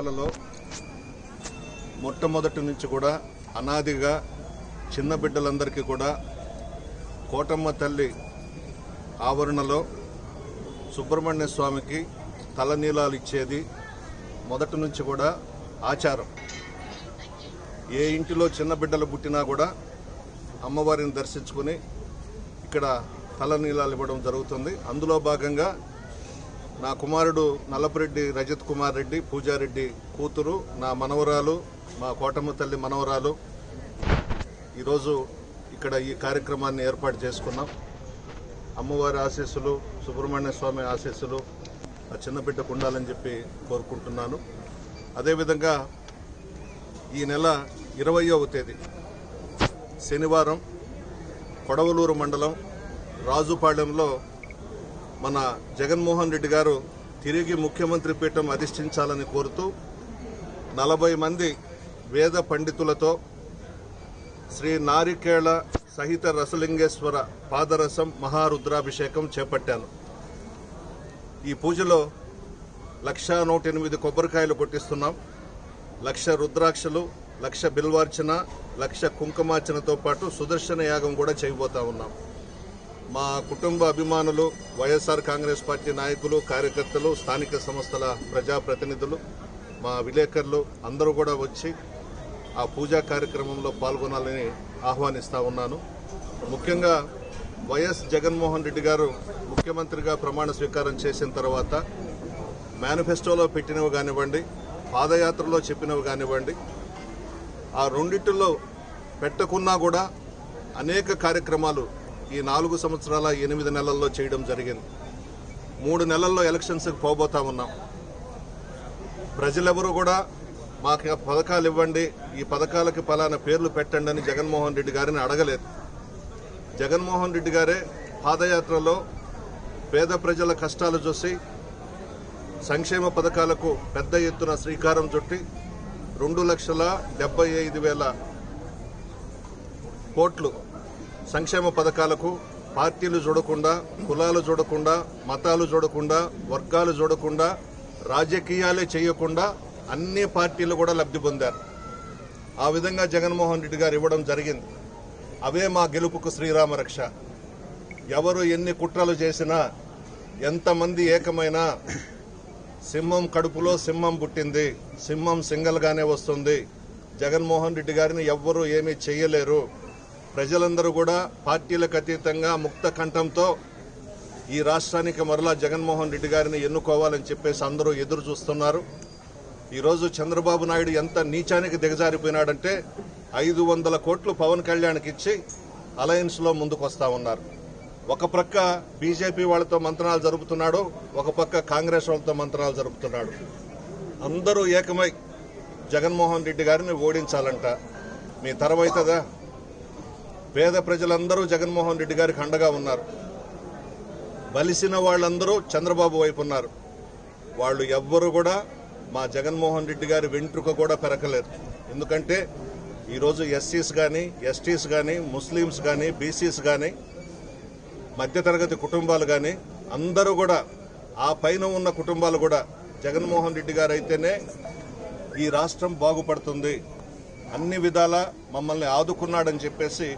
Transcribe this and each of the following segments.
జిల్లాలో మొట్టమొదటి నుంచి కూడా అనాదిగా చిన్న బిడ్డలందరికీ కూడా కోటమ్మ తల్లి ఆవరణలో సుబ్రహ్మణ్య స్వామికి తలనీలాలు ఇచ్చేది మొదటి నుంచి కూడా ఆచారం. ఏ ఇంటిలో చిన్న బిడ్డలు పుట్టినా కూడా అమ్మవారిని దర్శించుకుని ఇక్కడ తలనీలాలు ఇవ్వడం జరుగుతుంది. అందులో భాగంగా నా కుమారుడు నల్లపురెడ్డి రజత్ కుమార్ రెడ్డి పూజారెడ్డి కూతురు నా మనవరాలు మా కోటమ్మ తల్లి మనవరాలు. ఈరోజు ఇక్కడ ఈ కార్యక్రమాన్ని ఏర్పాటు చేసుకున్నాం. అమ్మవారి ఆశీస్సులు సుబ్రహ్మణ్య స్వామి ఆశీస్సులు ఆ చిన్నబిడ్డకు ఉండాలని చెప్పి కోరుకుంటున్నాను. అదేవిధంగా ఈ నెల ఇరవయవ తేదీ శనివారం కొడవలూరు మండలం రాజుపాళెంలో మన జగన్మోహన్ రెడ్డి గారు తిరిగి ముఖ్యమంత్రి పీఠం అధిష్ఠించాలని కోరుతూ నలభై మంది వేద పండితులతో శ్రీ నారికేళ సహిత రసలింగేశ్వర పాదరసం మహారుద్రాభిషేకం చేపట్టాను. ఈ పూజలో లక్షా నూట ఎనిమిది కొబ్బరికాయలు కొట్టిస్తున్నాం. లక్ష రుద్రాక్షలు లక్ష బిల్వార్చన లక్ష కుంకుమార్చనతో పాటు సుదర్శన యాగం కూడా చేయబోతా ఉన్నాం. మా కుటుంబ అభిమానులు వైఎస్ఆర్ కాంగ్రెస్ పార్టీ నాయకులు కార్యకర్తలు స్థానిక సంస్థల ప్రజాప్రతినిధులు మా విలేకరులు అందరూ కూడా వచ్చి ఆ పూజా కార్యక్రమంలో పాల్గొనాలని ఆహ్వానిస్తా ఉన్నాను. ముఖ్యంగా వైఎస్ జగన్మోహన్ రెడ్డి గారు ముఖ్యమంత్రిగా ప్రమాణ స్వీకారం చేసిన తర్వాత మేనిఫెస్టోలో పెట్టినవి కానివ్వండి పాదయాత్రలో చెప్పినవి కానివ్వండి ఆ రెండిటిలో పెట్టకున్నా కూడా అనేక కార్యక్రమాలు ఈ నాలుగు సంవత్సరాల ఎనిమిది నెలల్లో చేయడం జరిగింది. మూడు నెలల్లో ఎలక్షన్స్కి పోబోతా ఉన్నాం. ప్రజలెవరూ కూడా మాకు ఆ పథకాలు ఇవ్వండి ఈ పథకాలకి పలానా పేర్లు పెట్టండి అని జగన్మోహన్ రెడ్డి గారిని అడగలేదు. జగన్మోహన్ రెడ్డి గారే పాదయాత్రలో పేద ప్రజల కష్టాలు చూసి సంక్షేమ పథకాలకు పెద్ద ఎత్తున శ్రీకారం చుట్టి రెండు లక్షల డెబ్బై ఐదు వేల కోట్లు సంక్షేమ పథకాలకు పార్టీలు చూడకుండా కులాలు చూడకుండా మతాలు చూడకుండా వర్గాలు చూడకుండా రాజకీయాలే చేయకుండా అన్ని పార్టీలు కూడా లబ్ధి పొందారు. ఆ విధంగా జగన్మోహన్ రెడ్డి గారు ఇవ్వడం జరిగింది. అవే మా గెలుపుకు శ్రీరామ రక్ష. ఎవరు ఎన్ని కుట్రలు చేసినా ఎంతమంది ఏకమైనా సింహం కడుపులో సింహం పుట్టింది సింహం సింగల్గానే వస్తుంది. జగన్మోహన్ రెడ్డి గారిని ఎవ్వరూ ఏమీ చేయలేరు. ప్రజలందరూ కూడా పార్టీలకు అతీతంగా ముక్త కంఠంతో ఈ రాష్ట్రానికి మరలా జగన్మోహన్ రెడ్డి గారిని ఎన్నుకోవాలని చెప్పేసి అందరూ ఎదురు చూస్తున్నారు. ఈరోజు చంద్రబాబు నాయుడు ఎంత నీచానికి దిగజారిపోయినాడంటే ఐదు వందల కోట్లు పవన్ కళ్యాణ్కి ఇచ్చి అలయన్స్లో ముందుకు వస్తా ఉన్నారు. ఒక ప్రక్క బీజేపీ వాళ్ళతో మంత్రాలు జరుపుతున్నాడు ఒక పక్క కాంగ్రెస్ వాళ్ళతో మంత్రాలు జరుపుతున్నాడు. అందరూ ఏకమై జగన్మోహన్ రెడ్డి గారిని ఓడించాలంట. మీ తరవైతుందా పేద ప్రజలందరూ జగన్మోహన్ రెడ్డి గారికి అండగా ఉన్నారు. బలిసిన వాళ్ళందరూ చంద్రబాబు వైపు ఉన్నారు. వాళ్ళు ఎవ్వరు కూడా మా జగన్మోహన్ రెడ్డి గారి వెంట్రుక కూడా పెరకలేరు. ఎందుకంటే ఈరోజు ఎస్సీస్ కానీ ఎస్టీస్ కానీ ముస్లిమ్స్ కానీ బీసీస్ కానీ మధ్యతరగతి కుటుంబాలు కానీ అందరూ కూడా ఆ పైన ఉన్న కుటుంబాలు కూడా జగన్మోహన్ రెడ్డి గారు అయితేనే ఈ రాష్ట్రం బాగుపడుతుంది. అన్ని విధాలా మమ్మల్ని ఆదుకున్నాడని చెప్పేసి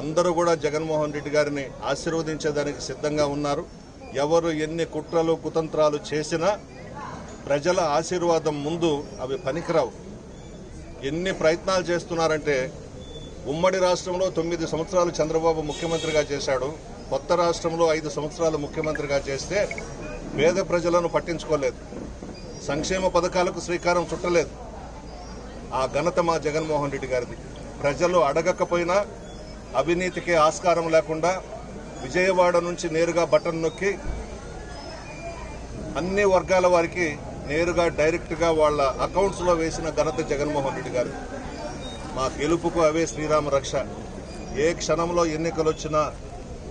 అందరూ కూడా జగన్మోహన్ రెడ్డి గారిని ఆశీర్వదించేదానికి సిద్ధంగా ఉన్నారు. ఎవరు ఎన్ని కుట్రలు కుతంత్రాలు చేసినా ప్రజల ఆశీర్వాదం ముందు అవి పనికిరావు. ఎన్ని ప్రయత్నాలు చేస్తున్నారంటే ఉమ్మడి రాష్ట్రంలో తొమ్మిది సంవత్సరాలు చంద్రబాబు ముఖ్యమంత్రిగా చేశాడు. కొత్త రాష్ట్రంలో ఐదు సంవత్సరాలు ముఖ్యమంత్రిగా చేస్తే పేద ప్రజలను పట్టించుకోలేదు. సంక్షేమ పథకాలకు శ్రీకారం చుట్టలేదు. ఆ ఘనత మా జగన్మోహన్ రెడ్డి గారిది. ప్రజలు అడగకపోయినా అవినీతికి ఆస్కారం లేకుండా విజయవాడ నుంచి నేరుగా బటన్ నొక్కి అన్ని వర్గాల వారికి నేరుగా డైరెక్ట్గా వాళ్ళ అకౌంట్స్లో వేసిన ఘనత జగన్మోహన్ రెడ్డి గారు. మా గెలుపుకు అవే శ్రీరామ రక్ష. ఏ క్షణంలో ఎన్నికలు వచ్చినా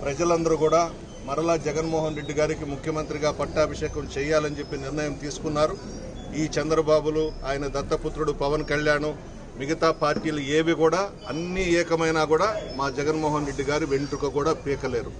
ప్రజలందరూ కూడా మరలా జగన్మోహన్ రెడ్డి గారికి ముఖ్యమంత్రిగా పట్టాభిషేకం చేయాలని చెప్పి నిర్ణయం తీసుకున్నారు. ఈ చంద్రబాబులు ఆయన దత్తపుత్రుడు పవన్ కళ్యాణ్ మిగతా పార్టీలు ఏవి కూడా అన్ని ఏకమైనా కూడా మా జగన్మోహన్ రెడ్డి గారి వెంట్రుక కూడా పీకలేరు.